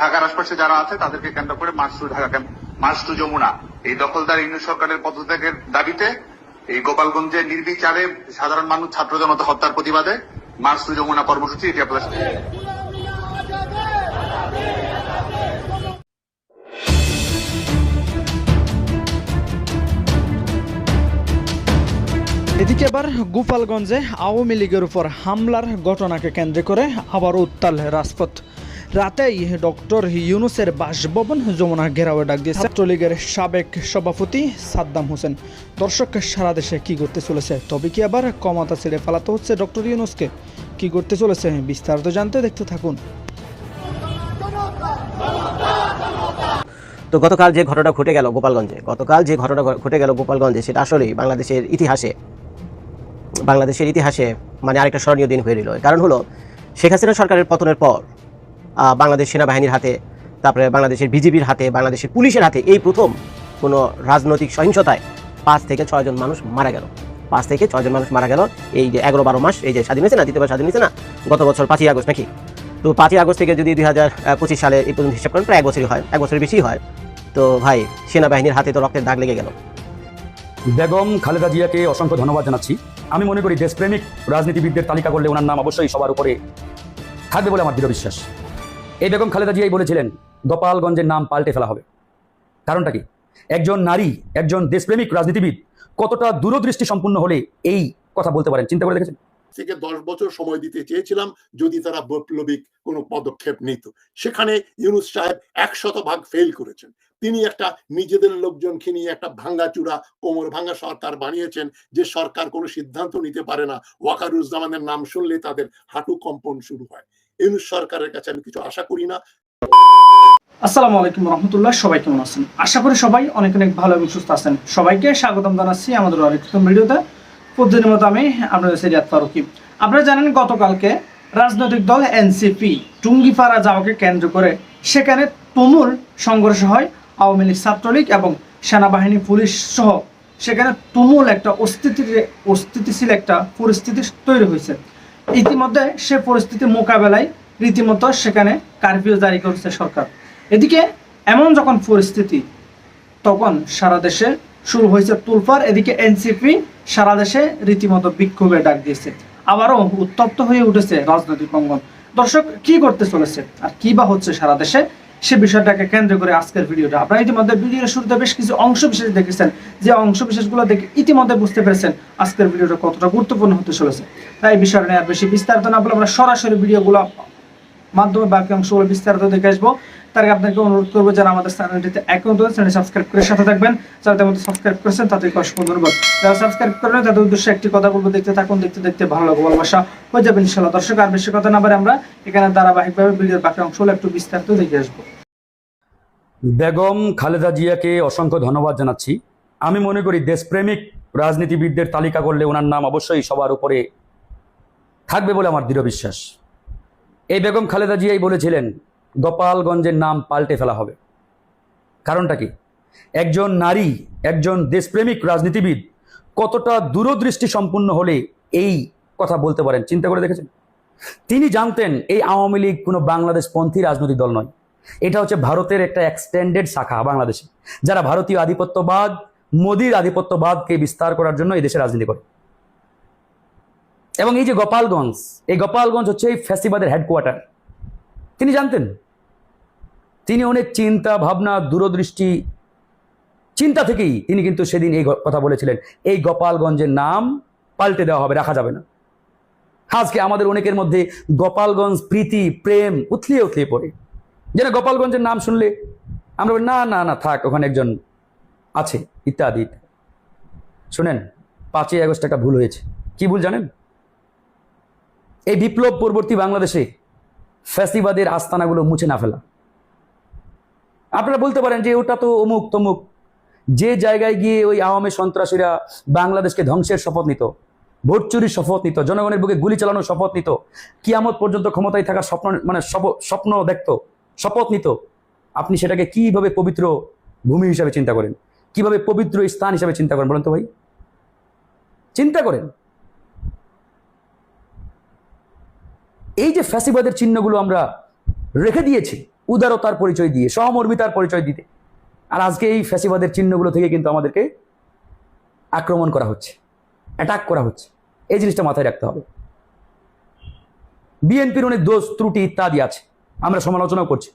ঢাকার আশপাশে যারা আছে, তাদেরকে কেন্দ্র করে march to Dhaka march to Jamuna. এই দখলদার ইউনিয়ন সরকারের পদত্যাগের দাবিতে এই গোপালগঞ্জে নির্বিচারে সাধারণ মানুষ, ছাত্র জনতা হত্যার প্রতিবাদে মার্চ টু যমুনা কর্মসূচি এটি আপনারা এদিকে এবার গোপালগঞ্জে আওয়ামী লীগের উপর হামলার ঘটনাকে কেন্দ্র করে আবার উত্তাল রাজপথ। রাতেই ডক্টর ইউনুসের বাসভবন যমুনা ঘেরাওয়ে ডাক দিয়েছে। ছাত্রলীগের সাবেক সভাপতি সাদ্দাম হোসেন। দর্শক, সারা দেশে কি করতে চলেছে? তবে কি আবার ক্ষমতা ছেড়ে পালাতে হচ্ছে ডক্টর ইউনুসকে? কি করতে চলেছে? বিস্তারিত জানতে দেখতে থাকুন। তো গতকাল যে ঘটনা ঘটে গেল গোপালগঞ্জে, গতকাল যে ঘটনা ঘটে গেল গোপালগঞ্জে, সেটা আসলেই বাংলাদেশের ইতিহাসে বাংলাদেশের ইতিহাসে মানে আরেকটা স্মরণীয় দিন হয়ে রইল। কারণ হলো, শেখ হাসিনা সরকারের পতনের পর বাংলাদেশ সেনাবাহিনীর হাতে, তারপরে বাংলাদেশের বিজিবির হাতে, বাংলাদেশের পুলিশের হাতে এই প্রথম কোনো রাজনৈতিক সহিংসতায় পাঁচ থেকে ছয়জন মানুষ মারা গেল। পাঁচ থেকে ছয়জন মানুষ মারা গেল এই যে এগারো বারো মাস, এই যে স্বাধীন হয়েছে না, দ্বিতীয়বার স্বাধীন হয়েছে না, গত বছর পাঁচই আগস্ট নাকি? তো পাঁচই আগস্ট থেকে যদি দুই হাজার পঁচিশ সালে এই পর্যন্ত হিসাব করেন, প্রায় এক বছরই হয়, এক বছরের বেশি হয়। তো ভাই, সেনাবাহিনীর হাতে তো রক্তের দাগ লেগে গেল। বেগম খালেদা জিয়াকে অসংখ্য ধন্যবাদ জানাচ্ছি। আমি মনে করি দেশপ্রেমিক রাজনীতিবিদদের তালিকা করলে ওনার নাম অবশ্যই সবার উপরে থাকবে বলে আমার দৃঢ় বিশ্বাস। এই বেগম খালেদা জিয়াই বলেছিলেন, গোপালগঞ্জের নাম পাল্টে ফেলা হবে। কারণটা কি? একজন নারী, একজন দেশপ্রেমিক রাজনীতিবিদ কতটা দূরদৃষ্টি সম্পূর্ণ হলে এই কথা বলতে পারেন? চিন্তা করে দেখেছেন? থেকে দশ বছর সময় দিতে চেয়েছিলাম, যদি তারা বৈপ্লবিক কোনো পদক্ষেপ নিত। সেখানে ইউনুস সাহেব একশত ভাগ ফেল করেছেন। তিনি একটা নিজেদের লোকজনকে নিয়ে একটা ভাঙ্গাচুরা কোমর ভাঙ্গা সরকার বানিয়েছেন, যে সরকার কোনো সিদ্ধান্ত নিতে পারে না। ওয়াকারুজ্জামানের নাম শুনলে তাদের হাঁটু কম্পন শুরু হয়। ইউনুস সরকারের কাছে আমি কিছু আশা করি না। আসসালামু আলাইকুম রহমতুল্লাহ, সবাই কেমন আছেন? আশা করি সবাই অনেক অনেক ভালো এবং সুস্থ আছেন। সবাইকে স্বাগতম জানাচ্ছি আমাদের ভিডিওতে। মতো আমি আপনাদের সিরিয়াত ফারুকি। আপনারা জানেন গতকালকে রাজনৈতিক দল এনসিপি টুঙ্গিপাড়া যাওয়াকে কেন্দ্র করে সেখানে তুমুল সংঘর্ষ হয়। আওয়ামী লীগ ছাত্রলীগ এবং সেনাবাহিনী, পুলিশ সহ সেখানে তুমুল একটা অস্থিতি অস্থিতিশীল একটা পরিস্থিতি তৈরি হয়েছে। ইতিমধ্যে সে পরিস্থিতি মোকাবেলায় রীতিমতো সেখানে কারফিউ জারি করেছে সরকার। এদিকে এমন যখন পরিস্থিতি, তখন সারা দেশে শুরু হয়েছে তুলফার। এদিকে এনসিপি সারা দেশে রীতিমতো বিক্ষোভে ডাক দিয়েছে। আবারও উত্তপ্ত হয়ে উঠেছে রাজনৈতিক অঙ্গন। দর্শক, কি করতে চলেছে? আর কি বা হচ্ছে সারা দেশে? সে বিষয়টাকে কেন্দ্র করে আজকের ভিডিওটা। আপনারা ইতিমধ্যে ভিডিওর শুরুতে বেশ কিছু অংশ বিশেষ দেখেছেন। যে অংশ বিশেষগুলো দেখে ইতিমধ্যে বুঝতে পেরেছেন আজকের ভিডিওটা কতটা গুরুত্বপূর্ণ হতে চলেছে। তাই বিষয়টা নিয়ে আর বেশি বিস্তারিত না বলে আমরা সরাসরি ভিডিওগুলো মাধ্যমে বাকি অংশগুলো বিস্তারিত দেখে আসব। তার আগে আপনাকে অনুরোধ করব যারা আমাদের চ্যানেলটিতে অ্যাকাউন্ট রয়েছে চ্যানেল সাবস্ক্রাইব করে সাথে থাকবেন। যারা তেমন সাবস্ক্রাইব করেছেন, তাদেরকে অসংখ্য ধন্যবাদ। যারা সাবস্ক্রাইব করেন তাদের উদ্দেশ্যে একটি কথা বলব, দেখতে থাকুন, দেখতে দেখতে ভালো লাগবে ভালোবাসা। হয়ে যাবে ইনশাল্লাহ দর্শক, আর বেশি কথা না আমরা এখানে ধারাবাহিকভাবে ভিডিওর বাকি অংশগুলো একটু বিস্তারিত দেখে আসব। বেগম খালেদা জিয়াকে অসংখ্য ধন্যবাদ জানাচ্ছি। আমি মনে করি দেশপ্রেমিক রাজনীতিবিদদের তালিকা করলে ওনার নাম অবশ্যই সবার উপরে থাকবে বলে আমার দৃঢ় বিশ্বাস। এই বেগম খালেদা জিয়াই বলেছিলেন গোপালগঞ্জের নাম পাল্টে ফেলা হবে। কারণটা কি? একজন নারী, একজন দেশপ্রেমিক রাজনীতিবিদ কতটা দূরদৃষ্টি সম্পূর্ণ হলে এই কথা বলতে পারেন? চিন্তা করে দেখেছেন? তিনি জানতেন এই আওয়ামী লীগ কোনো বাংলাদেশপন্থী রাজনৈতিক দল নয়। এটা হচ্ছে ভারতের একটা এক্সটেন্ডেড শাখা বাংলাদেশে, যারা ভারতীয় আধিপত্যবাদ, মোদির আধিপত্যবাদকে বিস্তার করার জন্য এই দেশে রাজনীতি করে। এবং এই যে গোপালগঞ্জ, এই গোপালগঞ্জ হচ্ছে এই ফ্যাসিবাদের হেডকোয়ার্টার তিনি জানতেন। তিনি অনেক চিন্তা ভাবনা দূরদৃষ্টি চিন্তা থেকেই তিনি কিন্তু সেদিন এই কথা বলেছিলেন। এই গোপালগঞ্জের নাম পাল্টে দেওয়া হবে রাখা যাবে না। আজকে আমাদের অনেকের মধ্যে গোপালগঞ্জ প্রীতি প্রেম উথলিয়ে উথলিয়ে পড়ে। যেন গোপালগঞ্জের নাম শুনলে আমরা বলি, না না না থাক ওখানে একজন আছে ইত্যাদি। শুনেন পাঁচই আগস্ট একটা ভুল হয়েছে। কি ভুল জানেন? এই বিপ্লব পরবর্তী বাংলাদেশে ফ্যাসিবাদের আস্তানাগুলো মুছে না ফেলা। আপনারা বলতে পারেন যে ওটা তো অমুক তমুক। যে জায়গায় গিয়ে ওই আওয়ামী সন্ত্রাসীরা বাংলাদেশকে ধ্বংসের শপথ নিত ভোট চুরির শপথ নিত, জনগণের বুকে গুলি চালানোর শপথ নিত, কিয়ামত পর্যন্ত ক্ষমতায় থাকার স্বপ্ন মানে স্বপ্ন দেখত, শপথ নিত, আপনি সেটাকে কীভাবে পবিত্র ভূমি হিসাবে চিন্তা করেন? কীভাবে পবিত্র স্থান হিসাবে চিন্তা করেন বলেন তো ভাই? চিন্তা করেন। এই যে ফ্যাসিবাদের চিহ্নগুলো আমরা রেখে দিয়েছি, উদারতার পরিচয় দিয়ে, সহমর্মিতার পরিচয় দিতে। আর আজকে এই ফ্যাসিবাদের চিহ্নগুলো থেকে কিন্তু আমাদেরকে আক্রমণ করা হচ্ছে অ্যাটাক করা হচ্ছে। এই জিনিসটা মাথায় রাখতে হবে। বিএনপির অনেক দোষ, ত্রুটি ইত্যাদি আছে, আমরা সমালোচনা করছি।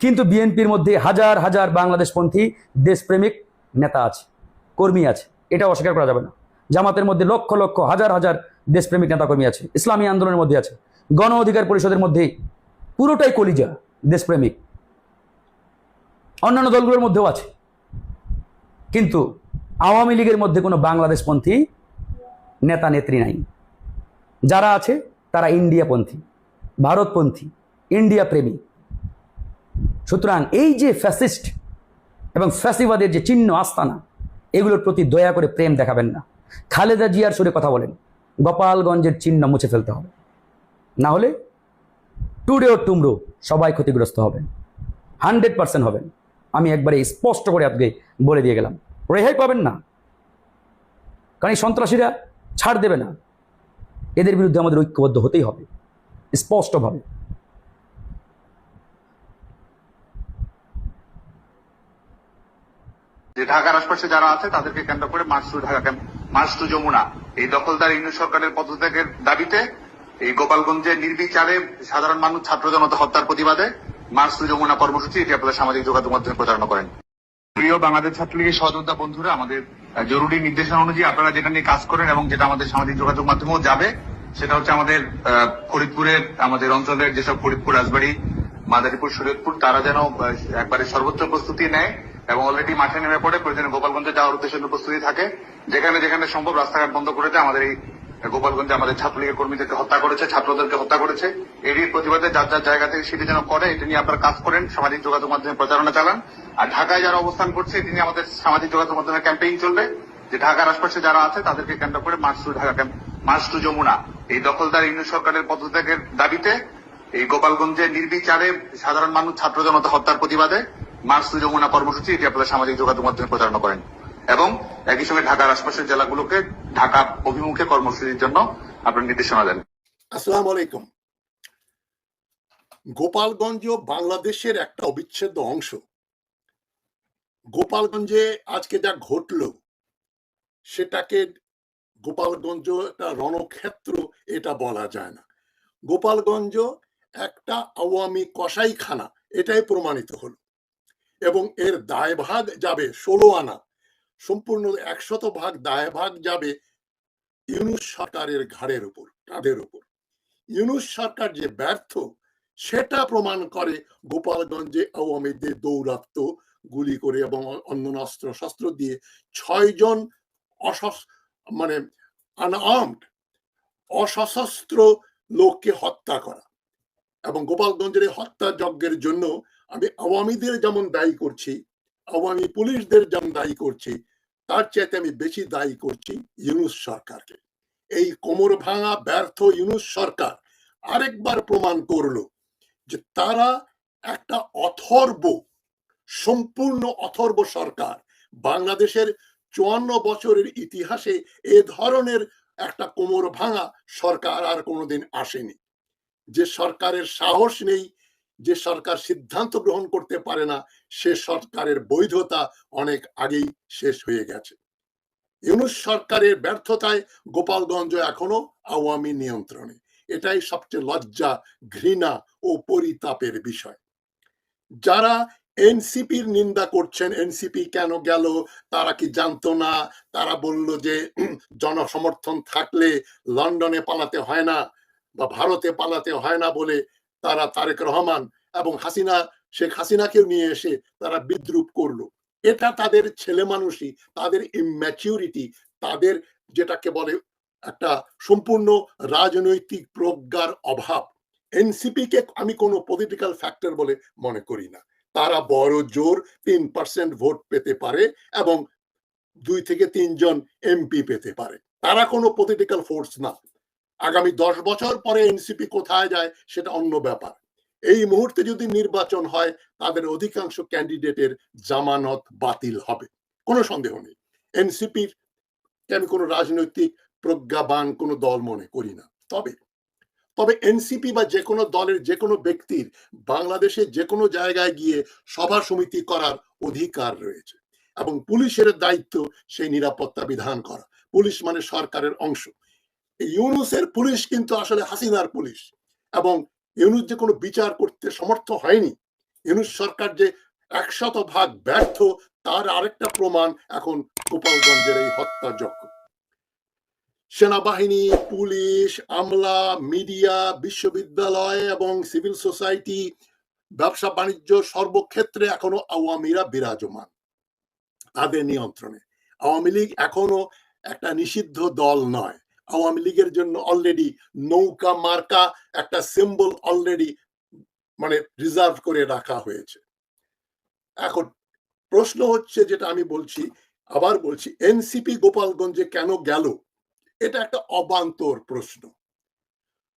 কিন্তু বিএনপির মধ্যে হাজার হাজার বাংলাদেশপন্থী দেশপ্রেমিক নেতা আছে, কর্মী আছে এটা অস্বীকার করা যাবে না। জামাতের মধ্যে লক্ষ লক্ষ হাজার হাজার দেশপ্রেমিক নেতাকর্মী আছে, ইসলামী আন্দোলনের মধ্যে আছে। গণ অধিকার পরিষদের মধ্যে পুরোটাই কলিজা দেশপ্রেমিক। অন্যান্য দলগুলোর মধ্যেও আছে। কিন্তু আওয়ামী লীগের মধ্যে কোনো বাংলাদেশপন্থী নেতা, নেত্রী নাই। যারা আছে, তারা ইন্ডিয়াপন্থী, ভারতপন্থী ইন্ডিয়া প্রেমী সুতরাং এই যে ফ্যাসিস্ট এবং ফ্যাসিবাদের যে চিহ্ন আস্তানা, এগুলোর প্রতি দয়া করে প্রেম দেখাবেন না। খালেদা জিয়ার সুরে কথা বলেন, গোপালগঞ্জের চিহ্ন মুছে ফেলতে হবে। না হলে টুডে ও টুমরো সবাই ক্ষতিগ্রস্ত হবেন। হান্ড্রেড পার্সেন্ট হবেন। আমি একবারে স্পষ্ট করে আজকে বলে দিয়ে গেলাম। রেহাই পাবেন না। কারণ এই সন্ত্রাসীরা ছাড় দেবে না। এদের বিরুদ্ধে আমাদের ঐক্যবদ্ধ হতেই হবে। স্পষ্টভাবে। ঢাকার আশপাশে যারা আছে, তাদেরকে কেন্দ্র করে march to Dhaka march to Jamuna এই দখলদার ইউনিয়ন সরকারের পদত্যাগের দাবিতে এই গোপালগঞ্জে নির্বিচারে সাধারণ মানুষ ছাত্র জনতা হত্যার প্রতিবাদে মার্চ যমুনা কর্মসূচি এটি আপনাদের সামাজিক যোগাযোগ মাধ্যমে প্রচারণা করেন। প্রিয় বাংলাদেশ ছাত্রলীগের সহযোদ্ধা বন্ধুরা, আমাদের জরুরি নির্দেশনা অনুযায়ী আপনারা যেটা নিয়ে কাজ করেন এবং যেটা আমাদের সামাজিক যোগাযোগ মাধ্যমেও যাবে, সেটা হচ্ছে আমাদের ফরিদপুরের, আমাদের অঞ্চলের যেসব ফরিদপুর, রাজবাড়ী, মাদারীপুর শরীয়তপুর তারা যেন একবারে সর্বোচ্চ প্রস্তুতি নেয় এবং অলরেডি মাঠে নেমে পড়ে, প্রয়োজনে গোপালগঞ্জে যাওয়ার উদ্দেশ্যে প্রস্তুতি থাকে। যেখানে যেখানে সম্ভব রাস্তাঘাট বন্ধ করেছে আমাদের এই গোপালগঞ্জে আমাদের ছাত্রলীগের কর্মীদেরকে হত্যা করেছে, ছাত্রদেরকে হত্যা করেছে। এটির প্রতিবাদে যার যার জায়গা থেকে সেটি যেন করে, এটি নিয়ে আপনারা কাজ করেন, সামাজিক যোগাযোগ মাধ্যমে প্রচারণা চালান। আর ঢাকায় যারা অবস্থান করছে, এটি নিয়ে আমাদের সামাজিক যোগাযোগ মাধ্যমে ক্যাম্পেইন চলবে। যে ঢাকার আশপাশে যারা আছে, তাদেরকে কেন্দ্র করে march to Dhaka camp, march to Jamuna. এই দখলদার ইউনিয়ন সরকারের পদত্যাগের দাবিতে এই গোপালগঞ্জে নির্বিচারে সাধারণ মানুষ ছাত্র জনতা হত্যার প্রতিবাদে মার্চ টু যমুনা কর্মসূচি, এটি আপনারা সামাজিক যোগাযোগ মাধ্যমে প্রচারণা করেন। এবং একই সঙ্গে ঢাকার আশপাশের জেলাগুলোকে ঢাকা অভিমুখে কর্মসূচির জন্য আপনার নির্দেশনা দেন। আসসালামু আলাইকুম। গোপালগঞ্জ বাংলাদেশের একটা অবিচ্ছেদ্য অংশ। গোপালগঞ্জে আজকে যা ঘটলো, সেটাকে গোপালগঞ্জ একটা রণক্ষেত্র, এটা বলা যায় না। গোপালগঞ্জ একটা আওয়ামী কসাইখানা, এটাই প্রমাণিত হলো। এবং এর দায়ভাগ যাবে ষোলো আনা। সম্পূর্ণ একশত ভাগ দায়ভাগ যাবে ইউনুস সরকারের ঘাড়ের উপর, তাদের উপর। ইউনুস সরকার যে ব্যর্থ, সেটা প্রমাণ করে গোপালগঞ্জে আওয়ামীদের দৌরাত্ম গুলি করে এবং অন্য অস্ত্র শস্ত্র দিয়ে ছয়জন মানে আনআর্মড অসশস্ত্র লোককে হত্যা করা। এবং গোপালগঞ্জের হত্যা যজ্ঞের জন্য আমি আওয়ামীদের যেমন দায়ী করছি, আওয়ামী পুলিশদের যেমন দায়ী করছি তার চাইতে আমি বেশি দায়ী করছি ইউনুস সরকারকে। এই কোমর ভাঙা ব্যর্থ ইউনুস সরকার আরেকবার প্রমাণ করল যে তারা একটা অথর্ব, সম্পূর্ণ অথর্ব সরকার। বাংলাদেশের চুয়ান্ন বছরের ইতিহাসে এ ধরনের একটা কোমর ভাঙা সরকার আর কোনোদিন আসেনি। যে সরকারের সাহস নেই যে সরকার সিদ্ধান্ত গ্রহণ করতে পারে না, সে সরকারের বৈধতা অনেক আগেই শেষ হয়ে গেছে। ইউনুস সরকারের ব্যর্থতায় গোপালগঞ্জ এখনও আওয়ামী নিয়ন্ত্রণে। এটাই সবচেয়ে লজ্জা, ঘৃণা ও পরিতাপের বিষয়। যারা এনসিপির নিন্দা করছেন, এনসিপি কেন গেল, তারা কি জানতো না? তারা বলল যে জনসমর্থন থাকলে লন্ডনে পালাতে হয় না বা ভারতে পালাতে হয় না বলে তারা তারেক রহমান এবং হাসিনা, শেখ হাসিনাকেও নিয়ে এসে তারা বিদ্রুপ করল। এটা তাদের ছেলে মানুষই, তাদের ইম্যাচিউরিটি তাদের যেটাকে বলে একটা সম্পূর্ণ রাজনৈতিক প্রজ্ঞার অভাব। এনসিপি কে আমি কোনো পলিটিক্যাল ফ্যাক্টর বলে মনে করি না। তারা বড় জোর তিন পার্সেন্ট ভোট পেতে পারে এবং দুই থেকে তিনজন এমপি পেতে পারে। তারা কোনো পলিটিক্যাল ফোর্স না। আগামী দশ বছর পরে এনসিপি কোথায় যায় সেটা অন্য ব্যাপার। এই মুহূর্তে যদি নির্বাচন হয়, তাদের অধিকাংশ ক্যান্ডিডেটের জামানত বাতিল হবে। কোনো সন্দেহ নেই। এনসিপির আমি কোনো রাজনৈতিক প্রজ্ঞাবান কোনো দল মনে করি না। তবে তবে এনসিপি বা যে কোনো দলের, যে কোনো ব্যক্তির বাংলাদেশে যে কোনো জায়গায় গিয়ে সভা সমিতি করার অধিকার রয়েছে। এবং পুলিশের দায়িত্ব সেই নিরাপত্তা বিধান করা। পুলিশ মানে সরকারের অংশ। ইউনুসের পুলিশ কিন্তু আসলে হাসিনার পুলিশ। এবং ইউনুস যে কোনো বিচার করতে সমর্থ হয়নি, ইউনুস সরকার যে একশত ভাগ ব্যর্থ, তার আরেকটা প্রমাণ এখন গোপালগঞ্জের এই হত্যাযজ্ঞ। সেনাবাহিনী, পুলিশ, আমলা, মিডিয়া, বিশ্ববিদ্যালয় এবং সিভিল সোসাইটি, ব্যবসা বাণিজ্য সর্বক্ষেত্রে এখনও আওয়ামীরা বিরাজমান তাদের নিয়ন্ত্রণে। আওয়ামী লীগ এখনও একটা নিষিদ্ধ দল নয়। আওয়ামী লীগের জন্য অলরেডি নৌকা, মার্কা একটা সিম্বল অলরেডি মানে রিজার্ভ করে রাখা হয়েছে। এখন প্রশ্ন হচ্ছে যেটা আমি বলছি, আবার বলছি এনসিপি গোপালগঞ্জে কেন গেল? এটা একটা অবান্তর প্রশ্ন।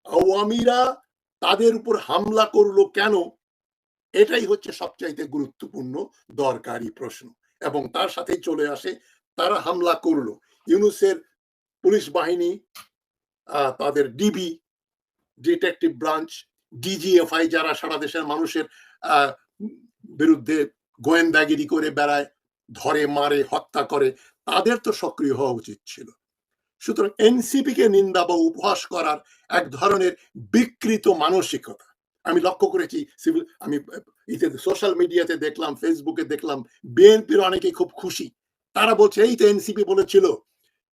আওয়ামীরা তাদের উপর হামলা করল কেন? এটাই হচ্ছে সবচাইতে গুরুত্বপূর্ণ, দরকারি প্রশ্ন। এবং তার সাথেই চলে আসে, তারা হামলা করল। ইউনুসের পুলিশ বাহিনী তাদের ডিবি ডিটেকটিভ ব্রাঞ্চ ডিজিএফআই যারা সারা দেশের মানুষের বিরুদ্ধে গোয়েন্দাগিরি করে বেড়ায়, ধরে, মারে, হত্যা করে, তাদের তো সক্রিয় হওয়া উচিত ছিল। সুতরাং এনসিপি কে নিন্দা বা উপহাস করার এক ধরনের বিকৃত মানসিকতা। আমি লক্ষ্য করেছি, সিভিল, আমি, ইতে, সোশ্যাল মিডিয়াতে দেখলাম ফেসবুকে দেখলাম বিএনপির অনেকে খুব খুশি। তারা বলছে, এই তো এনসিপি বলেছিল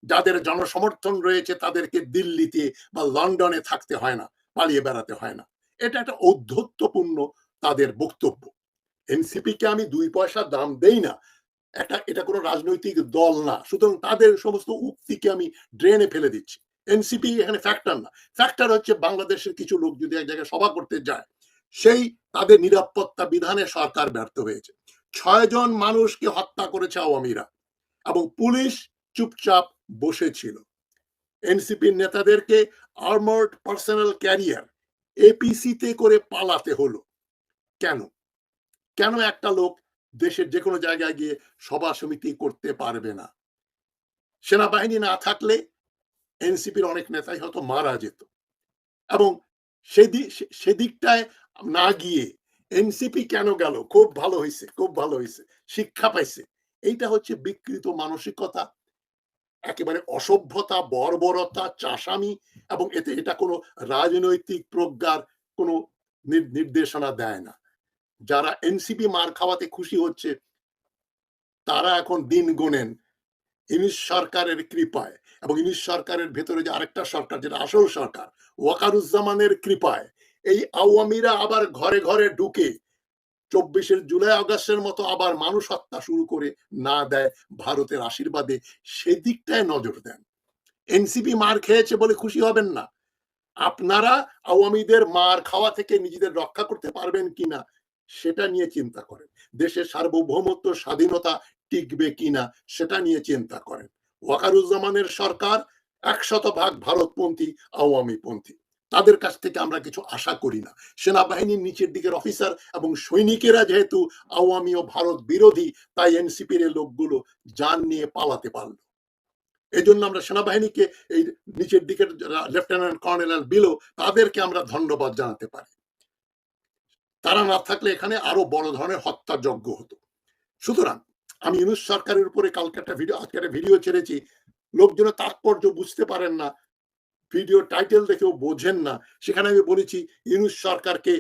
যাদের জনসমর্থন রয়েছে তাদেরকে দিল্লিতে বা লন্ডনে থাকতে হয় না, পালিয়ে বেড়াতে হয় না। এটা একটা ঔদ্ধত্যপূর্ণ তাদের বক্তব্য। এনসিপি কে আমি দুই পয়সা দাম দেই না। একটা এটা কোনো রাজনৈতিক দল না। সুতরাং তাদের সমস্ত উক্তিকে আমি ড্রেনে ফেলে দিচ্ছি। এনসিপি এখানে ফ্যাক্টর না। ফ্যাক্টর হচ্ছে বাংলাদেশের কিছু লোক যদি এক জায়গায় সভা করতে যায়, সেই তাদের নিরাপত্তা বিধানে সরকার ব্যর্থ হয়েছে। ছয়জন মানুষকে হত্যা করেছে আওয়ামীরা এবং পুলিশ চুপচাপ বসেছিল। এনসিপির নেতাদেরকে আর্মার্ড পার্সোনাল ক্যারিয়ার এপিসিতে করে পালাতে হলো। কেন? কেন একটা লোক দেশের যে কোনো জায়গায় গিয়ে সভা সমিতি করতে পারবে না? সেনাবাহিনী না থাকলে এনসিপির অনেক নেতাই হয়তো মারা যেত। এবং সেদিক সেদিকটায় না গিয়ে এনসিপি কেন গেল? খুব ভালো হয়েছে খুব ভালো হয়েছে শিক্ষা পাইছে। এইটা হচ্ছে বিকৃত মানসিকতা। একেবারে অসভ্যতা, বর্বরতা চাষামি এবং এতে এটা কোনো রাজনৈতিক প্রজ্ঞার কোনো নির- নির্দেশনা দেয় না। যারা এনসিপি মার খাওয়াতে খুশি হচ্ছে, তারা এখন দিন গোনেন ইনিশ সরকারের কৃপায় এবং ইনিশ সরকারের ভেতরে যে আরেকটা সরকার, যেটা আসল সরকার, ওয়াকারুজ্জামানের কৃপায়, এই আওয়ামীরা আবার ঘরে ঘরে ঢুকে চব্বিশের জুলাই, আগস্টের মতো আবার মানুষ হত্যা শুরু করে না দেয় ভারতের আশীর্বাদে, সেদিকটায় নজর দেন। এনসিপি মার খেয়েছে বলে খুশি হবেন না। আপনারা আওয়ামীদের মার খাওয়া থেকে নিজেদের রক্ষা করতে পারবেন কিনা, সেটা নিয়ে চিন্তা করেন। দেশের সার্বভৌমত্ব, স্বাধীনতা টিকবে কিনা, সেটা নিয়ে চিন্তা করেন। ওয়াকারুজ্জামানের সরকার, একশত ভাগ ভারতপন্থী আওয়ামী পন্থী তাদের কাছ থেকে আমরা কিছু আশা করি না। সেনাবাহিনীর নিচের দিকের অফিসার এবং সৈনিকেরা যেহেতু আওয়ামী ও ভারত বিরোধী, তাই এনসিপির লোকগুলো যান নিয়ে পালাতে পারল। এই জন্য আমরা সেনাবাহিনীকে এই নিচের দিকের লেফটেন্যান্ট কর্নেল বিলো তাদেরকে আমরা ধন্যবাদ জানাতে পারি। তারা না থাকলে এখানে আরও বড় ধরনের হত্যাযজ্ঞ হতো। সুতরাং আমি ইউনুস সরকারের উপরে কালকে একটা ভিডিও, আজকে ভিডিও ছেড়েছি। লোকজনের তাৎপর্য বুঝতে পারেন না ভিডিও টাইটেল দেখেও বোঝেন না। সেখানে আমি বলেছি, ইউনুস সরকারকে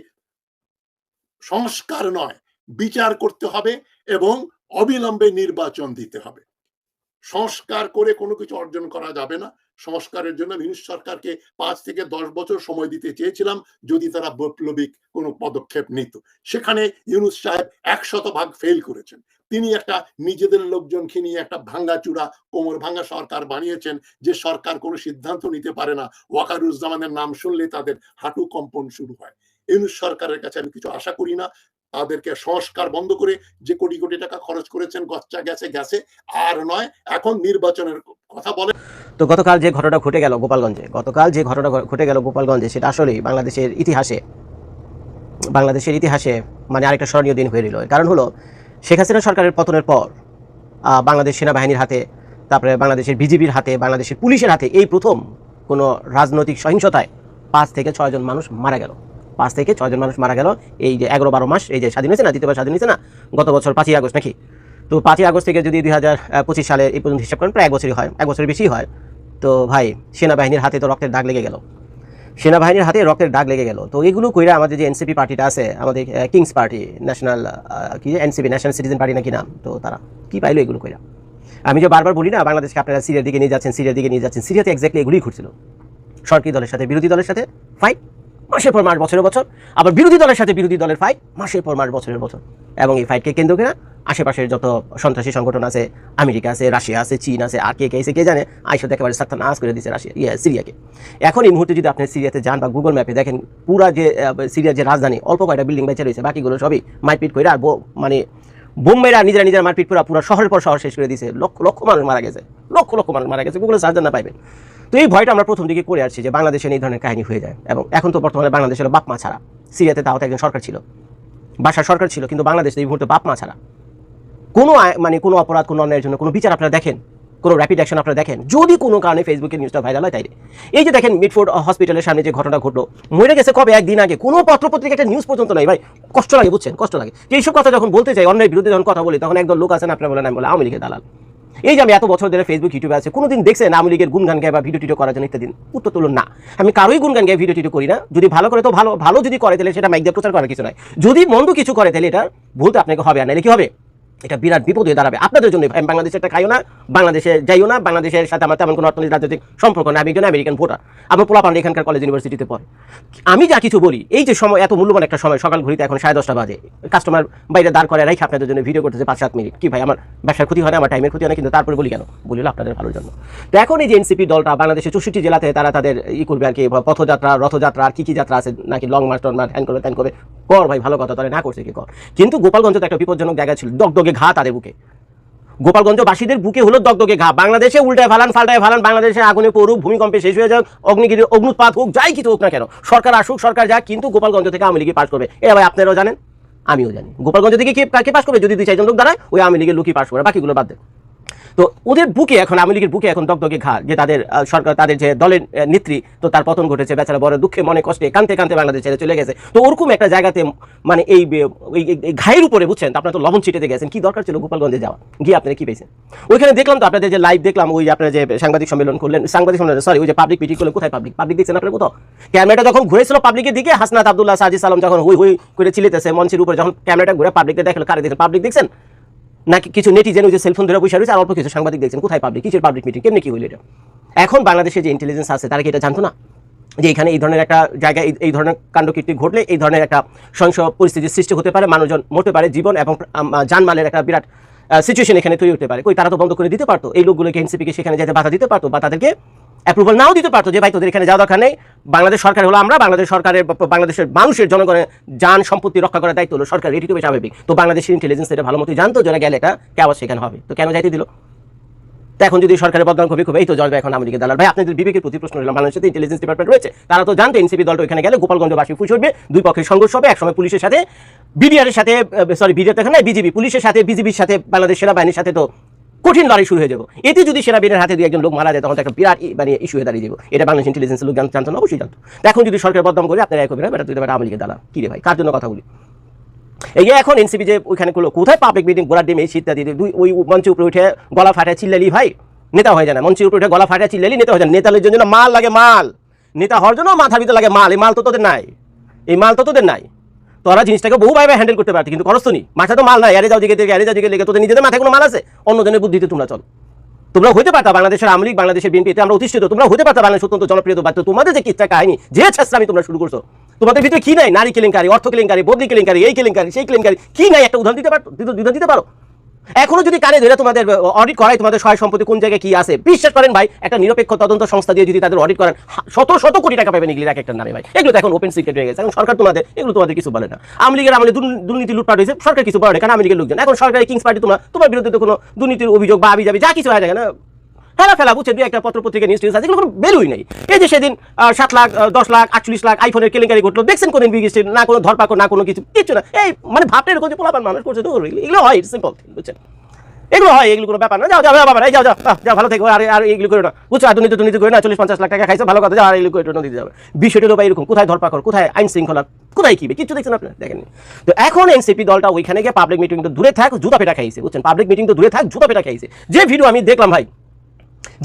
সংস্কার নয়, বিচার করতে হবে এবং অবিলম্বে নির্বাচন দিতে হবে। সংস্কার করে কোনো কিছু অর্জন করা যাবে না। সংস্কারের জন্য ইউনুস সরকারকে পাঁচ থেকে দশ বছর সময় দিতে চেয়েছিলাম যদি তারা বৈপ্লবিক কোনো পদক্ষেপ নিত। সেখানে ইউনুস সাহেব একশত ভাগ ফেল করেছেন। তিনি একটা নিজেদের লোকজনকে নিয়ে একটা ভাঙ্গাচুরা, কোমর ভাঙ্গা সরকার বানিয়েছেন যে সরকার কোনো সিদ্ধান্ত নিতে পারে না। ওয়াকারুজ্জামানের নাম শুনলে তাদের হাঁটু কম্পন শুরু হয়। ইউনুস সরকারের কাছে আমি কিছু আশা করি না। তাদেরকে সংস্কার বন্ধ করে যে কোটি কোটি টাকা খরচ করেছেন গচ্চা গেছে গেছে আর নয়, এখন নির্বাচনের কথা বলে তো গতকাল যে ঘটনা ঘটে গেল গোপালগঞ্জে, গতকাল যে ঘটনা ঘটে গেল গোপালগঞ্জে, সেটা আসলেই বাংলাদেশের ইতিহাসে বাংলাদেশের ইতিহাসে মানে আরেকটা স্মরণীয় দিন হয়ে রইল। কারণ হলো, শেখ হাসিনা সরকারের পতনের পর বাংলাদেশ সেনাবাহিনীর হাতে, তারপরে বাংলাদেশের বিজিবির হাতে, বাংলাদেশের পুলিশের হাতে এই প্রথম কোনো রাজনৈতিক সহিংসতায় পাঁচ থেকে ছয়জন মানুষ মারা গেল। পাঁচ থেকে ছয়জন মানুষ মারা গেল। এই যে এগারো বারো মাস, এই যে স্বাধীন হয়েছে না, দ্বিতীয়বার স্বাধীন হয়েছে না? গত বছর পাঁচই আগস্ট নাকি? তো পাঁচই আগস্ট থেকে যদি দুই হাজার পঁচিশ সালে এই পর্যন্ত হিসাব করেন, প্রায় এক বছরই হয়, এক বছরের বেশি হয়। তো ভাই, সেনাবাহিনীর হাতে তো রক্তের দাগ লেগে গেল। সেনাবাহিনীর হাতে রক্তের দাগ লেগে গেল। তো এগুলো কইরা আমাদের যে এনসিপি পার্টিটা আছে, আমাদের কিংস পার্টি, ন্যাশনাল কি এনসিপি, ন্যাশনাল সিটিজেন পার্টি নাকি নাম? তো তারা কি পাইলো এগুলো কইরা? আমি যে বারবার বলি না, বাংলাদেশকে আপনারা সিরিয়ার দিকে নিয়ে যাচ্ছেন, সিরিয়ার দিকে নিয়ে যাচ্ছেন, সিরিয়াতে এক্স্যাক্টলি এগুলোই ঘুরছিল। সরকারি দলের সাথে, বিরোধী দলের সাথে ফাইট মাসের পর মাস, বছরের বছর। আবার বিরোধী দলের সাথে বিরোধী দলের ফাইট মাসের পর মাস, বছরের বছর। এবং এই ফাইটকে কেন্দ্র করে আশেপাশের যত সন্ত্রাসী সংগঠন আছে, আমেরিকা আছে, রাশিয়া আছে, চীন আছে, আর কে কে আছে, কে জানে আইসো একেবারে সাত্তা নাশ করে দিচ্ছে রাশিয়া ইয়ে সিরিয়াকে। এখন এই মুহূর্তে যদি আপনি সিরিয়াতে যান বা গুগল ম্যাপে দেখেন, পুরা যে সিরিয়ার যে রাজধানী, অল্প কয়টা বিল্ডিং বেঁচে রয়েছে, বাকিগুলো সবই মারপিট করে আর মানে বোম্বেরা নিজেরা নিজেরা মারপিট করে পুরো শহরের পর শহর শেষ করে দিয়েছে। লক্ষ লক্ষ মানুষ মারা গেছে, লক্ষ লক্ষ মানুষ মারা গেছে। গুগলে সার্চ না পাইবেন। তো এই ভয়টা আমরা প্রথম দিকে করে আসছি যে বাংলাদেশে এই ধরনের কাহিনী হয়ে যায়। এবং এখন তো বর্তমানে বাংলাদেশের বাপ মা ছাড়া। সিরিয়াতে তাও একজন সরকার ছিল। বাসার সরকার ছিল, কিন্তু বাংলাদেশে এই মুহূর্তে বাপ মা ছাড়া। কোনো মানে কোনো অপরাধ, কোনো অন্যায়ের জন্য কোনো বিচার আপনারা দেখেন? কোনো র্যাপিড অ্যাকশন আপনারা দেখেন? যদি কোনো কারণে ফেসবুকে নিউজটা ভাইরাল হয় তাইলে। এই যে দেখেন মিডফোর্ড হসপিটালের সামনে যে ঘটনা ঘটলো, মরে গেছে কবে? একদিন আগে। কোনো পত্রপত্রিকা একটা নিউজ পর্যন্ত নাই। ভাই, কষ্ট লাগে, বুঝছেন? কষ্ট লাগে। এইসব কথা যখন বলতে চাই অন্যের বিরুদ্ধে যখন কথা বলি, তখন একদল লোক আছেন আপনারা বলেন, আমি বলে, আওয়ামী লীগের দালাল। এই যে আমি এত বছর ধরে ফেসবুক ইউটিউবে আছে, কোনোদিন দেখছেন আওয়ামী লীগের গুণগান গায়ে বা ভিডিও টিডিও করার জন্য ইত্যাদি উত্তর তুলুন না। আমি কারোই গুণগান গায়ে ভিডিও টিডিও করি না। যদি ভালো করে তো ভালো ভালো যদি করে, তাহলে সেটা মাইক দিয়ে প্রচার করার কিছু নয়। যদি মন্দ কিছু করে, তাহলে এটা ভুলতে আপনাকে হবে আর নাহলে কি হবে? এটা বিরাট বিপদ হয়ে দাঁড়াবে। আপনাদের জন্য আমি বাংলাদেশে একটা খাইও না, বাংলাদেশে যাইও না, বাংলাদেশের সাথে আমার তেমন কোনো অর্থনৈতিক রাজনৈতিক সম্পর্ক না আমি একজন আমেরিকান ভোটার। আমার পোলাপান এখানকার কলেজ ইউনিভার্সিটিতে পড়ে। আমি যা কিছু বলি, এই যে সময়, এত মূল্যবান একটা সময়, সকাল ঘড়িতে এখন সাড়ে দশটা বাজে। কাস্টমার বাইরে দাঁড় করে রাখি আপনাদের জন্য ভিডিও করতেছে পাঁচ সাত মিনিট। কি ভাই, আমার ব্যবসার ক্ষতি হয় না, আমার টাইমের ক্ষতি হয় না, কিন্তু তারপরে বলি কেন? বলি হলো আপনাদের ভালোর জন্য। তো এখন এই যে এনসিপি দলটা, বাংলাদেশের চৌষট্টি জেলাতে তারা তাদের ই করবে আর কি, পথযাত্রা, রথযাত্রা, আর কি কি যাত্রা আছে, নাকি লং মার্চ টন মার্চ, হ্যান করবে, ত্যান করবে কর ভাই, ভালো কথা, তাহলে না করছে কি কর? কিন্তু গোপালগঞ্জ তো একটা বিপজ্জনক জায়গা ছিল, দগদগে ঘা তাদের বুকে। গোপালগঞ্জবাসীদের বুকে হলো দগদগে ঘা। বাংলাদেশে উল্টায় ফালান, ফাল্টায় ফালান, বাংলাদেশে আগুনে পড়ুক, ভূমিকম্পে শেষ হয়ে যাক, অগ্নিগিরি, অগ্নুৎপাত হোক, যাই কিছু হোক না কেন, সরকার আসুক, সরকার যাক, কিন্তু গোপালগঞ্জ থেকে আওয়ামী লীগই পাস করবে। এ ভাই, আপনারাও জানেন? আমিও জানি। গোপালগঞ্জ থেকে কে কে পাস করবে? যদি দুই, চারজন লোক দাঁড়ায়, ওই আওয়ামী লীগের লোকই পাস করে বাকিগুলো বাদ দেন। তো ওদের বুকে এখন, আওয়ামী লীগের বুকে এখন দগদগে ঘা, যে তাদের সরকার, তাদের যে দলের নেত্রী, তো তার পতন ঘটেছে, বেচারা বড় দুঃখে মনে কষ্টে কানতে কানতে বাংলাদেশ ছেড়ে চলে গেছে। তো ওরকম একটা জায়গাতে মানে এই ঘায়ের উপরে, বুঝছেন? আপনারা তো লবণ ছিটেতে গেছেন, কি দরকার ছিল গোপালগঞ্জে যাওয়া? গিয়ে আপনারা কি পেয়েছেন? ওইখানে দেখলাম তো আপনাদের যে লাইভ দেখলাম, ওই আপনারা যে সাংবাদিক সম্মেলন করলেন, সাংবাদিক সম্মেলন সরি ওই যে পাবলিক মিটিং করলেন, কোথায় পাবলিক পাবলিক দেখছেন আপনারা কোথাও? ক্যামেরাটা যখন ঘুরেছিল পাবলিকের দিকে, হাসনাত আব্দুল্লাহ সাজিদ সালাম যখন হুই হুই করে চিলিতেছে মঞ্চের উপরে যখন ক্যামেরাটা ঘুরে পাবলিককে দেখল, কারে দেখেন পাবলিক দেখছেন? নাকি কিছু নেটিজেন ওই যে সেলফোন ধরে বসে রয়েছে আর অল্প কিছু সাংবাদিক দেখছেন, কোথায় পাবলিক কিসের পাবলিক মিটিং কেমনি কি হইল এটা? এখন বাংলাদেশে যে ইন্টেলিজেন্স আছে, তারা কি এটা জানতো না? যে এখানে এই ধরনের একটা জায়গায় এই- ধরনের কাণ্ডকীর্তি ঘটলে এই ধরনের একটা সহিংস পরিস্থিতির সৃষ্টি হতে পারে, মানুষজন মরতে পারে, জীবন এবং জানমালের একটা বিরাট সিচুয়েশন এখানে তৈরি হতে পারে। কই, তারা তো বন্ধ করে দিতে পারতো। এই লোকগুলোকে এনসিপিকে সেখানে যেতে বাধা দিতে পারতো বা তাদেরকে অ্যাপ্রুভাল নাও দিতে পারতো যে, ভাই, তোদের এখানে যাওয়া দরকার নেই। বাংলাদেশ সরকার হলো আমরা, বাংলাদেশ সরকারের, বাংলাদেশের মানুষের জনগণের যান সম্পত্তি রক্ষা করার দায়িত্ব হলো সরকার। এটি তো বেশ স্বাভাবিক। তো বাংলাদেশের ইন্টেলিজেন্স এটা ভালো মতো জানতো যারা গেলে এটা কেমন সেখানে হবে? তো কেন যাইতে দিল? তো এখন যদি সরকারের বদনাম কবি খুব, এই তো জলবে এখন আমেরিকা দালাল। ভাই, আপনাদের বিবেকের প্রতি প্রশ্ন রইলাম বাংলাদেশের ইন্টেলিজেন্স ডিপার্টমেন্ট রয়েছে? তারা তো জানতো, এনসিপি দলটা ওখানে গেলে গোপালগঞ্জবাসী ফুস উঠবে, দুই পক্ষের সংঘর্ষ হবে, একসময় পুলিশের সাথে, বিডিআরের সাথে সরি বিডিআর তো এখানে পুলিশের সাথে বিজিবির সাথে, বাংলাদেশ সেনাবাহিনীর সাথে তো কঠিন লড়াই শুরু হয়ে যাব। এতে যদি সেনাবাহিনীর হাতে দুই একজন লোক মারা যায়, তখন একটা বিরাট মানে ইস্যু হয়ে দাঁড়িয়ে যাব। এটা বাংলাদেশ ইন্টেলিজেন্স লোক জান- জানতো না? অবশ্যই জানতো। এখন যদি সরকার বদনাম করে, আপনারা এক হবে বেটা তুই বেটা আমেরিকা দালাল। কি রে ভাই? কার জন্য কথা বলি? এই যে এখন এনসিপি যে ওইখানে করল, কোথায় পাবলিক মিটিং গোড়ার ডিমে শীতটা দিয়ে দুই ওই মঞ্চে উপরে উঠে গলা ফাটায় চিল্লালি ভাই? নেতা হয়ে যায় না। মঞ্চের উপরে উঠে গলা ফাটায় চিল্লালি, নেতা হয়ে যায় না। নেতাদের জন্য মাল লাগে মাল। নেতা হওয়ার জন্য মাথা ভিতরে লাগে মাল। এই মাল তো তোদের নাই। এই মাল তো তোদের নাই। তোরা জিনিসটাকে বহু ভাবে হ্যান্ডেল করতে পারতি, কিন্তু করস তো নি? মাথা তো মাল নাই আরে যাও দিকে দিকে আরে যাও দিকে, লেগে তোদের নিজেদের মাথায় কোনো মাল আছে? অন্যজনের বুদ্ধিতে তোমরা চল। তোমরা হতে পারতা, বাংলাদেশের আমলিক বাংলাদেশের বিএনপি আমরা অতিষ্ঠিত তোমরা হতে পারতা বাংলাদেশ অত্যন্ত জনপ্রিয় বাধ্য তোমাদের যে কিচ্ছা কাহিনী, যে আমি তোমরা শুরু করছ, তোমাদের ভিতরে কি নাই? নারী কেলেঙ্কারি, অর্থ কেলেঙ্কারি, বদলি কেলেঙ্কারি, এই কেলেঙ্কারি, সেই কেলেঙ্কারি, কি নাই? একটা উদাহরণ দিতে পারো উদাহরণ দিতে পারো? এখনও যদি কানে ধরে তোমাদের অডিট করায় তোমাদের সহায় সম্পত্তি কোন জায়গায় কি আছে, বিশ্বাস করেন ভাই, একটা নিরপেক্ষ তদন্ত সংস্থা দিয়ে যদি তাদের অডিট করেন শত শত কোটি টাকা পাবেন এগুলি এক একটা নামে ভাই। এগুলো তো এখন ওপেন সিক্রেট হয়ে গেছে, এখন সরকার তোমাদের, এগুলো তোমাদের কিছু বলে না। আওয়ামী লীগের আমলে দুর্নীতি লুটপাট হয়েছে, সরকার কিছু বলে না, কারণ আওয়ামী লোকজন। এখন সরকারি কিংস পার্টি তোমার তোমার বিরুদ্ধে তো কোনো দুর্নীতির অভিযোগ বা আবি যাবি যা কিছু হয়ে হয় না ফেলা ফেলা বুঝছে, দুই একটা পত্র পত্রিকা নিউজ আছে কোনো ভ্যালুই নেই। এই যে সেদিন সাত লাখ দশ লাখ, আটচল্লিশ লাখ আইফোনের কেলেঙ্কারি ঘটলো, দেখছেন কোন বিগেস্টের না কোনো ধরপাকড়, না কোনো কিছু কিছু না। এই মানে ভাবটা এরকম যে পোলাপান মানুষ করছে তো এগুলো হয় সিম্পল বুঝছেন? এগুলো হয়, এগুলো কোনো ব্যাপার না। যাও যাও বাবা যাও যাও যাও, ভালো থেকো, আর আর এগুলো করে না। বুঝছ, আর দুর্নীতি দুর্নীতি করে না, চল্লিশ, পঞ্চাশ লাখ টাকা খাইছো, ভালো কথা, যাও, আর এগুলো করে, নদীতে যাবে বিষয়টা ভাই এরকম, কোথায় ধরপাকড়, কোথায় আইন শৃঙ্খলা কোথায় কি? কিচ্ছু দেখছেন আপনার? দেখেননি। তো এখন এনসিপি দলটা ওইখানে গিয়ে পাবলিক মিটিং তো দূরে থাক, জুতা পেটা খাইছে, বুঝছেন? পাবলিক মিটিং তো দূরে থাক, জুতা পেটা খাইছে। যে ভিডিও আমি দেখলাম ভাই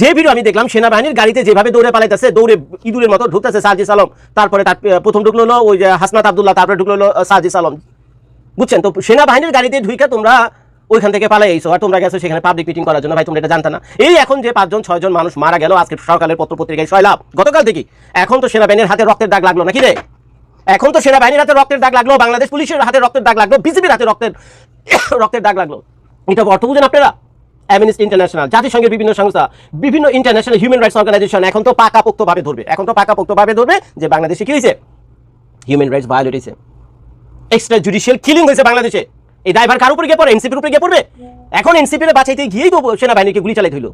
যে ভিডিও আমি দেখলাম, সেনাবাহিনীর গাড়িতে যেভাবে দৌড়ে পালাইতেছে, দৌড়ে ইঁদুরের মতো ঢুকতেছে সাজিস আলম। তারপরে তার প্রথম ঢুকলো হলো ওই যে হাসনাত আবদুল্লাহ, তারপরে ঢুকলো হলো সাজিস আলম। বুঝছেন? তো সেনাবাহিনীর গাড়িতে ঢুইকা তোমরা ওইখান থেকে পালাই আইসো আর তোমরা গেছো সেখানে পাবলিক মিটিং করার জন্য। ভাই, তোমরা এটা জানতা না? এই এখন যে পাঁচজন, ছয়জন মানুষ মারা গেল, আজকে সকালের পত্র পত্রিকায় লাভ গতকাল থেকে। এখন তো সেনাবাহিনীর হাতে রক্তের দাগ লাগল নাকি রে? এখন তো সেনাবাহিনীর হাতে রক্তের দাগ লাগল, বাংলাদেশ পুলিশের হাতে রক্তের দাগ লাগল, বিজেপির হাতে রক্তের রক্তের দাগ লাগল। এটা অর্থ বুঝেন আপনারা? অ্যামনিস্টি ইন্টারন্যাশনাল জাতিসংঘের বিভিন্ন সংস্থা, বিভিন্ন ইন্টারন্যাশনাল হিউম্যান রাইটস অর্গানাইজেশন এখন তো পাকাপোক্তভাবে ধরবে। এখন তো পাকাপোক্তভাবে ধরবে যে বাংলাদেশে কি হয়েছে? হিউম্যান রাইটস ভায়োলেট হয়েছে। এক্সট্রা জুডিশিয়াল কিলিং হয়েছে বাংলাদেশে। এই ড্রাইভার কার উপরে গিয়ে পড়ে? এনসিপির উপরে গিয়ে পড়বে? এখন এনসিপির বাঁচাইতে গিয়েই তো সেনাবাহিনীকে গুলি চালাইতে হইল।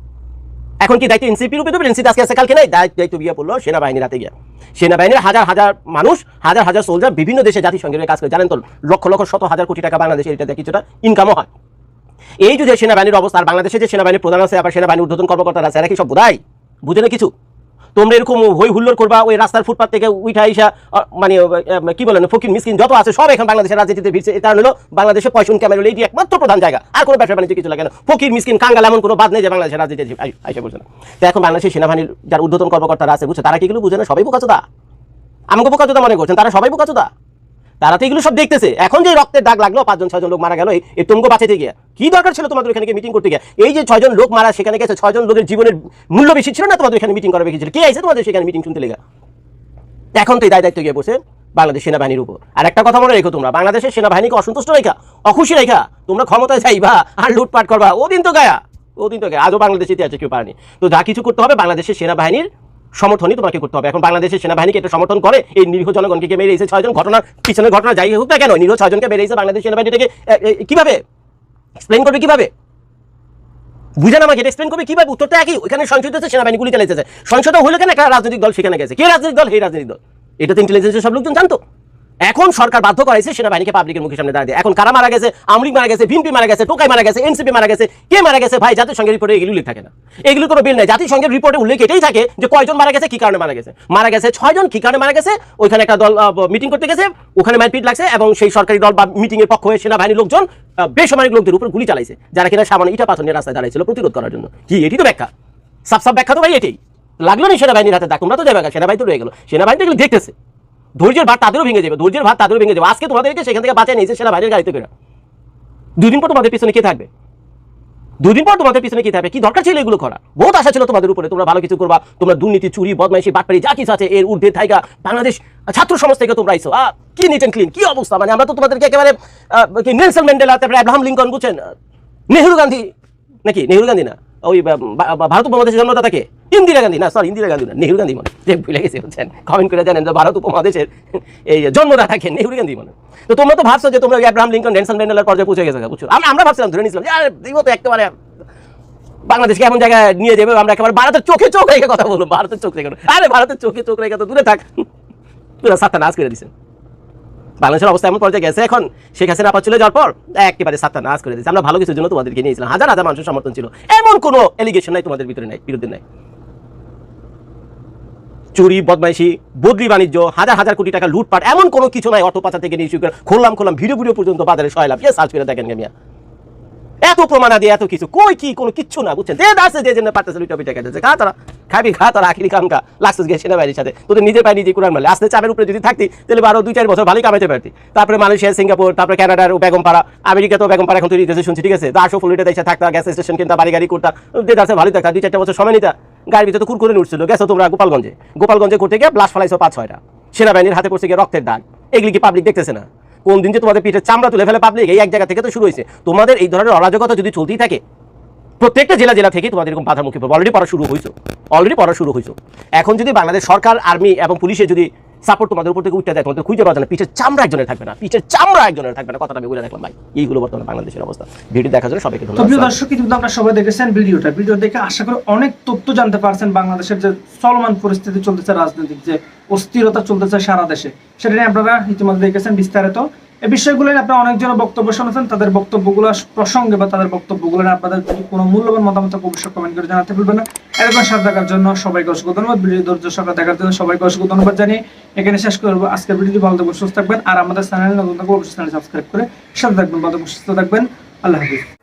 এখন কি দায়িত্ব এনসিপির উপরে দেবে এনসিপি আজকে আছে, কালকে নাই? দায়িত্ব গিয়ে পড়ল সেনাবাহিনীর হাতে গিয়া। সেনাবাহিনীর হাজার হাজার মানুষ, হাজার হাজার সোলজার বিভিন্ন দেশে জাতিসংঘের কাজ করে। জানেন তো, লক্ষ লক্ষ, শত, হাজার কোটি টাকা বাংলাদেশে এটাতে কিছুটা ইনকামও হয়। এই যে সেনাবাহিনীর অবস্থা, আর বাংলাদেশে যে সেনাবাহিনীর প্রধান আছে, আবার সেনাবাহিনীর ঊর্ধ্বতন কর্মকর্তারা আছে, এরা কি সব বোধাই? বুঝে না কিছু? তোমরা এরকম হই হুল্লোর করবা, ওই রাস্তার ফুটপাত থেকে উঠা ইসা মানে কি বলেন, ফকির মিসকিন যত আছে, সব এখন বাংলাদেশের রাজনীতিতে ভিড়ছে। কারণ হলো বাংলাদেশে পয়সন ক্যামেরা এটি একমাত্র প্রধান জায়গা। আর কোনো ব্যবসা বাণিজ্য কিছু লাগে না। ফকির মিসকিন, কাঙ্গাল, এমন কোনো বাদ নেই যে বাংলাদেশের রাজনীতি আইসা বলছে না। তো এখন বাংলাদেশের সেনাবাহিনীর যার ঊর্ধ্বতন কর্মকর্তারা আছে, বুঝছে, তারা কি এগুলো বুঝে না? সবাই বোকাচোদা। আমাকে বোকাচোদা মনে করছেন, তারা সবাই বোকাচোদা। তারা তো এগুলো সব দেখতেছে। এখন যে রক্তের দাগ লাগল, পাঁচজন, ছয়জন লোক মারা গেল, এই- তুমকো বাঁচাতে গিয়া। কি দরকার ছিল তোমাদের এখানে মিটিং করতে গিয়া? এই যে ছয়জন লোক মারা, সেখানে গেছে, ছয়জন লোকের জীবনের মূল্য বেশি ছিল না তোমাদের এখানে মিটিং করা বেশি কে আইছে তোমাদের সেখানে মিটিং শুনতে লেগা? এখন তো এই দায় দায়িত্ব গিয়ে বসে বাংলাদেশ সেনাবাহিনীর উপর। আর একটা কথা মনে রেখো তোমরা, বাংলাদেশের সেনাবাহিনীকে অসন্তুষ্ট রেখা, অখুশি রেখা, তোমরা ক্ষমতায় যাইবা আর লুটপাট করবা, ওদিন তো গায়া, ওদিন তো গায়া। আজও বাংলাদেশে ইতিহাসে কেউ পারেনি। তো যা কিছু করতে হবে বাংলাদেশের সেনাবাহিনীর সমর্থনই তোমাকে করতে হবে। এখন বাংলাদেশের সেনাবাহিনীকে এটা সমর্থন করে? এই নিরীহ জনগণকে কে মেরে এসে ছয়জন। ঘটনার পিছনে ঘটনা, যাই হোক না কেন, নিরীহ ছয়জনকে মেরে এসে বাংলাদেশ সেনাবাহিনীটাকে থেকে। কীভাবে? এক্সপ্লেন করবে কীভাবে? বুঝেন আমাকে এক্সপ্লেন করবে কীভাবে? উত্তরটা একই ওখানে সংসদ হচ্ছে, সেনাবাহিনী গুলি চালাইতেছে সংসদ হলো কেন? একটা রাজনৈতিক দল, সেখানে গেছে। কে রাজনৈতিক দল? এই রাজনৈতিক দল। এটা তো ইন্টেলিজেন্সের সব লোকজন জানতো? এখন সরকার বাধ্য করাইছে সেনাবাহিনীকে পাবলিকের মুখের সামনে দাঁড়িয়ে এখন কারা মারা গেছে? আমরিক মারা গেছে, ভিনপি মারা গেছে, টোকাই মারা গেছে, এনসিপি মারা গেছে, কে মারা গেছে? ভাই, জাতিসংঘের রিপোর্টে এগুলো উল্লেখ থাকে না। এগুলো কোনো বিল নাই। জাতিসংঘের রিপোর্টে উল্লেখ এটাই থাকে যে কয়জন মারা গেছে, কি কারণে মারা গেছে? মারা গেছে ছয়জন, কি কারণে মারা গেছে? ওইখানে একটা দল মিটিং করতে গেছে, ওখানে মারপিট লাগছে এবং সেই সরকারি দল বা মিটিং এর পক্ষ হয়ে সেনাবাহিনীর লোকজন বেসামরিক লোকদের উপর গুলি চালাইছে, যারা কিনা সামান্য ইটা পাথর নিয়ে রাস্তায় দাঁড়াইছিল প্রতিরোধ করার জন্য। কি, এটি তো ব্যাখ্যা? সাব সাব ব্যাখ্যা তো ভাই এটাই। লাগল না সেনাবাহিনীর হাতে? দেখ তোমরা তো যাবে সেনাবাহিনী তো রয়ে গেলো। সেনাবাহিনী দেখতেছে। ধৈর্যের ভাত তাদেরও ভেঙে যাবে, ধৈর্যের ভাত তাদেরও ভেঙে যাবে। আজকে তোমাদেরকে সেখান থেকে বাঁচিয়ে নিয়েছে সেনাবাহিনীর গাড়িতে করে। দুদিন পর তোমাদের পিছনে কে থাকবে? দুদিন পর তোমাদের পিছনে কি থাকবে? কি দরকার ছিল এগুলো করা বহুত আশা ছিল তোমাদের উপরে, তোমরা ভালো কিছু করবা, তোমরা দুর্নীতি, চুরি, বদমাইশি বাটপাড়ি যা কিছু আছে, এর ঊর্ধ্বে থাইকা, বাংলাদেশ ছাত্র সমাজ থেকে তোমরা আইসো। কি নিট অ্যান্ড ক্লিন, কি অবস্থা? মানে আমরা তো তোমাদেরকে একেবারে নেলসন ম্যান্ডেলা তারপরে আব্রাহাম লিঙ্কন বুঝছেন নেহরু গান্ধী, নাকি? নেহরু গান্ধী না? ওই ভারত উপমহাদেশের জন্মদাতাকে? ইন্দিরা গান্ধী। না সরি ইন্দিরা গান্ধী না, নেহরু গান্ধী মনে যে ভুলে গেছে বুঝছেন? কমেন্ট করে জানেন যে ভারত উপমহাদেশের এই জন্মদাতাকে নেহরু গান্ধী মনে তো তোমরা তো ভাবছ যে তোমরা আব্রাহাম লিঙ্কন নেলসন ম্যান্ডেলার পর্যায়ে পৌঁছে গেছে বুঝছ? আমরা আমরা ভাবছিলাম, ধরে নিয়েছিলাম যে, আরে, দিব তো একেবারে বাংলাদেশকে এমন জায়গায় নিয়ে যাবে, আমরা একেবারে ভারতের চোখে চোখ রেখে কথা বলব, ভারতের চোখ রেখে আরে, ভারতের চোখে চোখ রেখে তো দূরে থাক। পুরো সাতটা নাচ করে দিছে। বাংলাদেশের অবস্থা এমন পর্যায়ে গেছে, এখন শেখ হাসিনা আপাত চলে যাওয়ার পর একেবারে সাতটা নাচ করে দিয়েছে। আমরা ভালো কিছুর জন্য তোমাদেরকে নিয়েছিলাম হাজার হাজার মানুষের সমর্থন ছিল। এমন কোনো এলিগেশন নাই তোমাদের ভিতরে নাই, বিরুদ্ধে নাই। চুরি, বদমাইশি, বদলি বাণিজ্য, হাজার হাজার কোটি টাকা লুটপাট, এমন কোনো কিছু নাই অটো পাতা থেকে নিয়ে শুরু করে খুললাম খুললাম ভিডিও ভিডিও পর্যন্ত বাজারে সয়লাম ইয়ে সার্চ করে দেখেন মিয়া। এত প্রমাণাদি এত কিছু। কই কি কোনো কিচ্ছু না, বুঝছেন? যে দাসে যে জন্য পারতেছে লুটা পিঠা খেতেছে খা তারা? খাবি, খা, তারা আখিরি কামকা লাগছে গিয়ে সেনাবাহিনীর সাথে। তোদের নিজের পায়ে নিজে কোরআন মারলে। আসতে চাপের উপরে যদি থাকতি, তাহলে আরও দুই চার বছর ভালোই কামাইতে পারতি। তারপরে মালয়েশিয়া, সিঙ্গাপুর, তারপরে কানাডার বেগমপাড়া আমেরিকাতেও বেগমপাড়া এখন তৈরি হইতেছে, শুনছি, ঠিক আছে? তো আসো দেশে থাকতা গ্যাস স্টেশন কিনতা, বাড়ি গাড়ি করতা। যে দাসে ভালোই থাকতা দুই চারটা বছর সময় নিতা। গাড়ির ভিতরে তো কুরকুরে উঠছিল গেছো তোমরা গোপালগঞ্জে। গোপালগঞ্জে করতে গিয়ে ব্লাস ফলাইছো পাঁচ, ছয়টা। সেনাবাহিনীর হাতে পড়ছে গিয়ে রক্তের দাগ। এগুলি কি পাবলিক দেখতেছে না? কোন দিন যে তোমাদের পিঠে চামড়া তুলে ফেলে পাবলিক এই এক জায়গা থেকে তো শুরু হয়েছে তোমাদের এই ধরনের অরাজকতা যদি চলতেই থাকে প্রত্যেকটা জেলা জেলা থেকে তোমাদের এরকম বাধার মুখে পড়বে। অলরেডি পড়া শুরু হয়েছে। অলরেডি পড়া শুরু হয়েছে। এখন যদি বাংলাদেশ সরকার আর্মি এবং পুলিশে যদি সাপোর্ট তোমাদের উপর থেকে উঠতে দেয় তোমাদের খুঁজে পাওয়া যায় না। পিঠের চামড়া একজনের থাকবে না। পিঠের চামড়া একজনের থাকবে না। কথাটা আমি বলে রাখলাম ভাই। এইগুলো বর্তমানে বাংলাদেশের অবস্থা। ভিডিও দেখার জন্য সবাইকে ধন্যবাদ প্রিয় দর্শক কিন্তু আপনারা সবাই দেখেছেন ভিডিওটা। ভিডিও দেখে আশা করি অনেক তথ্য জানতে পারছেন বাংলাদেশের যে চলমান পরিস্থিতি চলতেছে রাজনৈতিক যে অস্থিরতা চলতেছে সারা দেশে। সেটা নিয়ে আপনারা ইতিমধ্যে দেখেছেন বিস্তারিত। এই বিষয়গুলো নিয়ে আপনারা অনেকজন বক্তব্য শুনেছেন, তাদের বক্তব্যগুলো প্রসঙ্গে বা তাদের বক্তব্যগুলো নিয়ে আপনাদের যদি কোনো মূল্যবান মতামত অবশ্যই কমেন্ট করে জানাতে ভুলবেন না। এরকম সাথে দেখার জন্য সবাইকে অসংখ্য ধন্যবাদ। ভিডিও ধৈর্য সাথে দেখার জন্য সবাইকে অসংখ্য ধন্যবাদ জানিয়ে এখানে শেষ করব। আজকের ভিডিওটি ভালো থাকবেন, সুস্থ থাকবেন। আর আমাদের চ্যানেল নতুন থাকবে অবশ্যই চ্যানেল সাবস্ক্রাইব করে সাথে থাকবেন, ভালো সুস্থ থাকবেন। আল্লাহ হাফিজ।